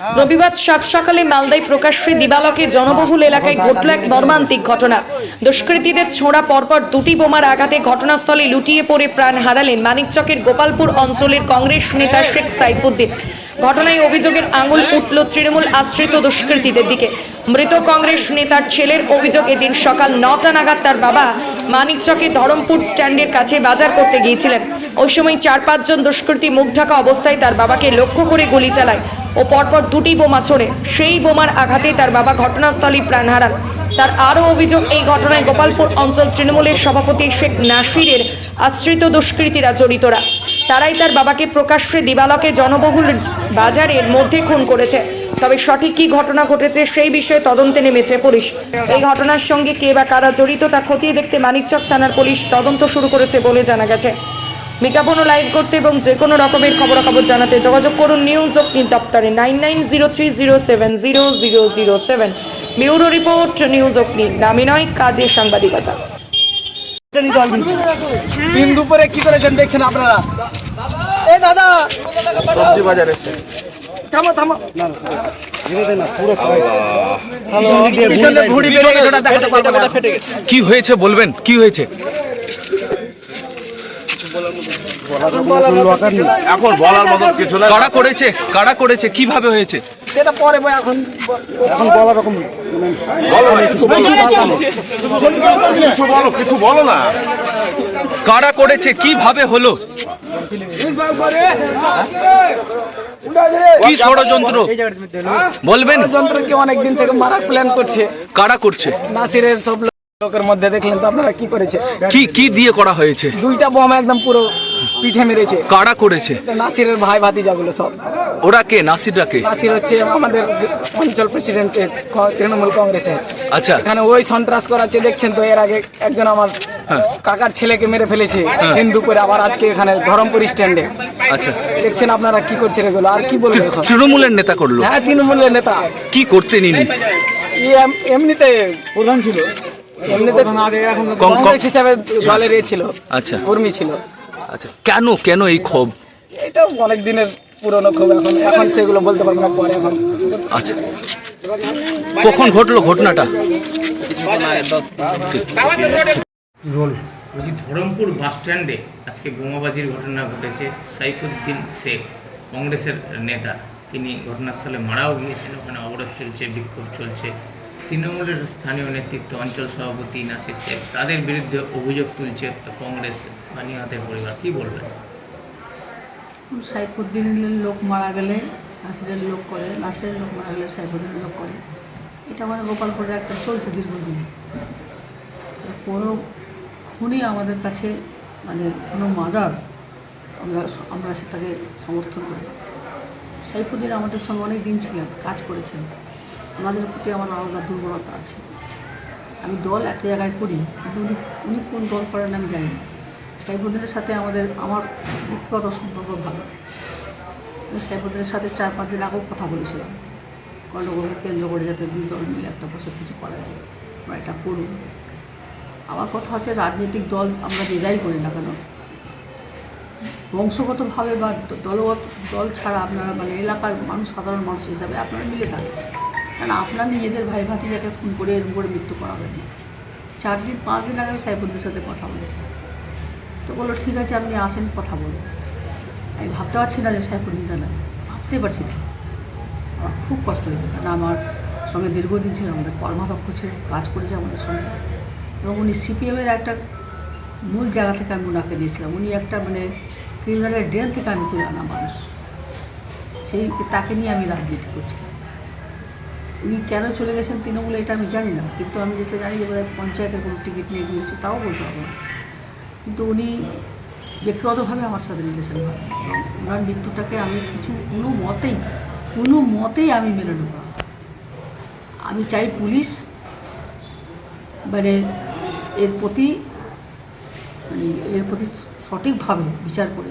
রবিবার সাত সকালে মালদায় প্রকাশ্যে দিবালকে জনবহুল এলাকায় ঘটল এক মর্মান্তিক ঘটনা। দুষ্কৃতীদের ছোড়া পরপর দুটি বোমার আঘাতে ঘটনাস্থলে লুটিয়ে পড়ে প্রাণ হারালেন মানিকচকের গোপালপুর অঞ্চলের কংগ্রেস নেতা শেখ সাইফুদ্দিন। ঘটনায় অভিযোগের আঙুল উঠল তৃণমূল আশ্রিত দুষ্কৃতীদের দিকে। মৃত কংগ্রেস নেতার ছেলের অভিযোগ এদিন সকাল নটা নাগাদ তার বাবা মানিকচকে ধরমপুর স্ট্যান্ডের কাছে বাজার করতে গিয়েছিলেন। ওই সময় চার পাঁচজন দুষ্কৃতী মুখ ঢাকা অবস্থায় তার বাবাকে লক্ষ্য করে গুলি চালায়। ও পরপর দুটি বোমা ছোড়ে সেই বোমার আঘাতে তার বাবা ঘটনাস্থলেই প্রাণ হারান। তার আরও অভিযোগ, এই ঘটনায় গোপালপুর অঞ্চল তৃণমূলের সভাপতি শেখ নাসিরের আশ্রিত দুষ্কৃতীরা জড়িতরা। তারাই তার বাবাকে প্রকাশ্যে দিবালকে জনবহুল বাজারের মধ্যে খুন করেছে। তবে সঠিক কি ঘটনা ঘটেছে সেই বিষয়ে তদন্তে নেমেছে পুলিশ। এই ঘটনার সঙ্গে কে বা কারা জড়িত তা খতিয়ে দেখতে মানিকচক থানার পুলিশ তদন্ত শুরু করেছে বলে জানা গেছে। বিজ্ঞাপন লাইভ করতে এবং যে কোনো রকমের খবরাখবর জানাতে যোগাযোগ করুন নিউজ অগ্নি দপ্তরে nine nine zero three zero seven zero zero zero seven bureau report news Agni নামে নয় কাজে সাংবাদিকতা। দিন দুপুরে কি করেছেন দেখছেন আপনারা? এ দাদা! সবজি বাজার থামো থামো। কি হয়েছে বলবেন? কি হয়েছে? এখন বলার মতো কিছু না কারা করেছে? কারা করেছে? কীভাবে হয়েছে? সেটা পরে এখন কিছু বলো কিছু বলো। না। কারা করেছে? কীভাবে হলো? কি ষড়যন্ত্র? বলবেন? যন্ত্রকে অনেক দিন থেকে মারার প্ল্যান করছে। কারা করছে? নাসিরের সব লোকের মধ্যে দেখলেন তো আপনারা কি করেছে? কি কি দিয়ে করা হয়েছে? দুইটা বোম একদম পুরো পিঠে মেরেছে। কারা করেছে? নাসিরের ভাই ভাতিজাগুলো সব। ওরা কে? নাসিররা কে? নাসির হচ্ছে আমাদের অঞ্চল প্রেসিডেন্ট তৃণমূল কংগ্রেসের। আচ্ছা। এখানে ওই সন্ত্রাস করাচ্ছে দেখছেন তো এর আগে একজন আমার কাকার ছেলেকে মেরে ফেলেছে হিন্দু করে আবার আজকে এখানে ধরমপুর স্ট্যান্ডে আচ্ছা। দেখছেন আপনারা কি করছেন এগুলো? আর কি বলব এখন? তৃণমূলের নেতা করল। হ্যাঁ তৃণমূলের নেতা। কি করতে নিনি এমনিতে প্রধান ছিল। কংগ্রেস হিসাবে দলের এ ছিল আচ্ছা। কর্মী ছিল। আচ্ছা কেন কেন এই ক্ষোভ? এটা অনেক দিনের পুরনো খুব এখন এখন সেগুলো বলতে পারব না পরে এখন। আচ্ছা। কখন ঘটলো ঘটনাটা? বলছি ধরমপুর বাস স্ট্যান্ডে আজকে বোমাবাজির ঘটনা ঘটেছে সাইফুদ্দিন শেখ কংগ্রেসের নেতা। তিনি ঘটনাস্থলে মারাও গিয়েছেন ওখানে অবরোধ চলছে বিক্ষোভ চলছে। তৃণমূলের স্থানীয় নেতৃত্ব, অঞ্চল সভাপতি নাসির শেখ, তাদের বিরুদ্ধে অভিযোগ তুলছে কংগ্রেস বানিয়াদের পরিবার। কি বলবেন? সাইফুদ্দিনের লোক মারা গেলে, নাসিরের লোক করে, নাসিরের লোক মারা গেলে সাইফুদ্দিনের লোক করে। এটা আমাদের গোপালপুরে একটা চলছে দীর্ঘদিন। কোনো খুনই আমাদের কাছে মানে কোনো মার্ডার আমরা আমরা সেটাকে সমর্থন করি। সাইফুদ্দিন আমাদের সঙ্গে অনেক দিন ছিলেন, কাজ করেছেন। ওনাদের প্রতি আমার আলাদা দুর্বলতা আছে। আমি দল একটা জায়গায় করি, কিন্তু উনি উনি কোন দল করেন আমি জানি না। সাইফুদ্দিনের সাথে আমাদের, আমার ব্যক্তিগত সম্পর্ক ভালো। আমি সাইফুদ্দিনের সাথে চার পাঁচ দিন আগেও কথা বলেছিলাম। গণ্ডগোলকে কেন্দ্র করে যাতে দুই দল মিলে একটা বসে কিছু করা যায় বা এটা করুন। আমার কথা হচ্ছে রাজনৈতিক দল আমরা যে যাই করি না কেন, বংশগতভাবে বা দলগত, দল ছাড়া আপনারা মানে এলাকার মানুষ, সাধারণ মানুষ হিসাবে আপনারা মিলে থাকেন। কারণ আপনার নিজেদের ভাই ভাতিজাকে খুন করে এর উপরে মৃত্যু করাবেন না চার দিন পাঁচ দিন আগে আমি সাথে কথা বলেছি। তো বলল, ঠিক আছে, আপনি আসেন, কথা বলুন। আমি ভাবতে পারছি না যে সাইফুদ্দিন না। ভাবতেই পারছি না। আমার খুব কষ্ট হয়েছে, কারণ আমার সঙ্গে দীর্ঘদিন ছিল, আমাদের কর্মাধ্যক্ষ ছিল, কাজ করেছে আমাদের সঙ্গে। এবং উনি সিপিএমের একটা মূল জায়গা থেকে আমি ওনাকে দিয়েছিলাম উনি একটা মানে ক্রিমিনালের ড্রেন থেকে আমি তুলে আনা মানুষ। সেই তাকে নিয়ে আমি রাজনীতি করছি। উনি কেন চলে গেছেন তৃণমূলে এটা আমি জানি না। কিন্তু আমি যেটা জানি যে পঞ্চায়েতের কোনো টিকিট নিয়ে গিয়েছে, তাও বলতে পারব কিন্তু উনি ব্যক্তিগতভাবে আমার সাথে রিলেশন এবং ওনার মৃত্যুটাকে আমি কিছু, কোনো মতেই কোনো মতেই আমি মেনে নেব আমি চাই পুলিশ মানে এর প্রতি মানে এর প্রতি সঠিকভাবে বিচার করে,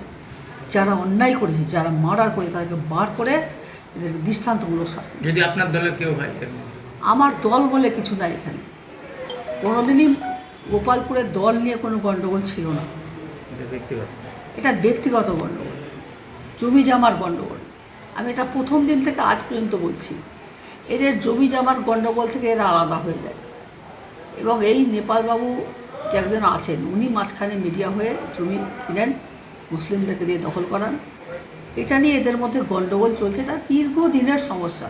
যারা অন্যায় করেছে, যারা মার্ডার করে, তাদেরকে বার করে দৃষ্টান্তমূলক শাস্তি। যদি আপনার দলের কেউ হয় আমার দল বলে কিছু নাই এখানে। কোনোদিনই গোপালপুরের দল নিয়ে কোনো গণ্ডগোল ছিল না। এটা ব্যক্তিগত। এটা ব্যক্তিগত গণ্ডগোল। জমি জামার গণ্ডগোল। আমি এটা প্রথম দিন থেকে আজ পর্যন্ত বলছি। এদের জমি জামার গণ্ডগোল থেকে এরা আলাদা হয়ে যায়। এবং এই নেপালবাবু যে একজন আছেন উনি মাঝখানে মিডিয়া হয়ে জমি কিনেন। মুসলিমদেরকে দিয়ে দখল করান। এটা নিয়ে এদের মধ্যে গণ্ডগোল চলছে। এটা দীর্ঘদিনের সমস্যা।